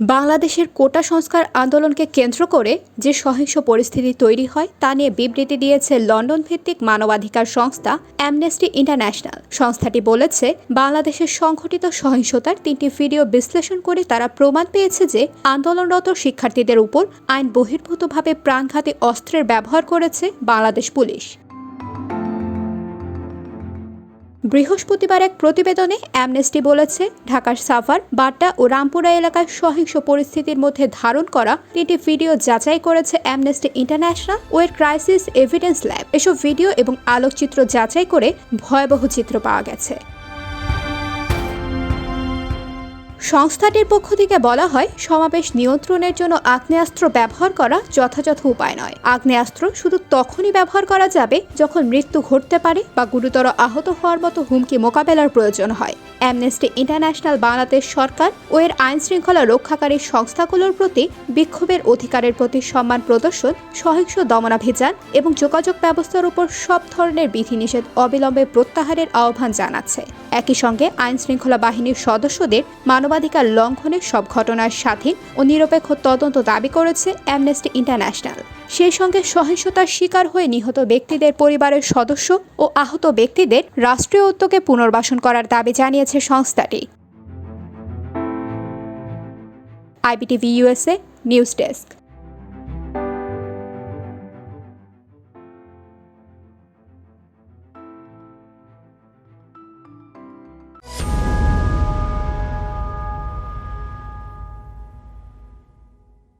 বাংলাদেশের কোটা সংস্কার আন্দোলনকে কেন্দ্র করে যে সহিংস পরিস্থিতি তৈরি হয়, তা নিয়ে বিবৃতি দিয়েছে লন্ডন ভিত্তিক মানবাধিকার সংস্থা অ্যামনেস্টি ইন্টারন্যাশনাল। সংস্থাটি বলেছে, বাংলাদেশের সংঘটিত সহিংসতার তিনটি ভিডিও বিশ্লেষণ করে তারা প্রমাণ পেয়েছে যে আন্দোলনরত শিক্ষার্থীদের উপর আইন বহির্ভূতভাবে প্রাণঘাতী অস্ত্রের ব্যবহার করেছে বাংলাদেশ পুলিশ। বৃহস্পতিবার এক প্রতিবেদনে অ্যামনেস্টি বলেছে, ঢাকার সাভার, বাড্ডা ও রামপুরা এলাকায় সহিংস পরিস্থিতির মধ্যে ধারণ করা তিনটি ভিডিও যাচাই করেছে অ্যামনেস্টি ইন্টারন্যাশনাল ও এর ক্রাইসিস এভিডেন্স ল্যাব। এসব ভিডিও এবং আলোকচিত্র যাচাই করে ভয়াবহ চিত্র পাওয়া গেছে। সংস্থাটির পক্ষ থেকে বলা হয়, সমাবেশ নিয়ন্ত্রণের জন্য আগ্নেয়াস্ত্র ব্যবহার করা যথাযথ উপায় নয়। আগ্নেয়াস্ত্র শুধু তখনই ব্যবহার করা যাবে যখন মৃত্যু ঘটতে পারে বা গুরুতর আহত হওয়ার মতো হুমকি মোকাবেলার প্রয়োজন হয়। অ্যামনেস্টি ইন্টারন্যাশনাল বাংলাদেশ সরকার ও এর আইন শৃঙ্খলা রক্ষাকারী সংস্থাগুলোর প্রতি বিক্ষোভের অধিকারের প্রতি সম্মান প্রদর্শন, সহিংস দমনাভিযান এবং যোগাযোগ ব্যবস্থার উপর সব ধরনের বিধিনিষেধ অবিলম্বে প্রত্যাহারের আহ্বান জানাচ্ছে। একই সঙ্গে আইন শৃঙ্খলা বাহিনীর সদস্যদের মানবাধিকার লঙ্ঘনের সব ঘটনার স্বাধীন ও নিরপেক্ষ তদন্ত দাবি করেছে অ্যামনেস্টি ইন্টারন্যাশনাল সেই সঙ্গে সহিংসতার শিকার হয়ে নিহত ব্যক্তিদের পরিবারের সদস্য ও আহত ব্যক্তিদের রাষ্ট্রীয় উদ্যোগে পুনর্বাসন করার দাবি জানিয়েছে সংস্থাটি। IBTV USA news desk.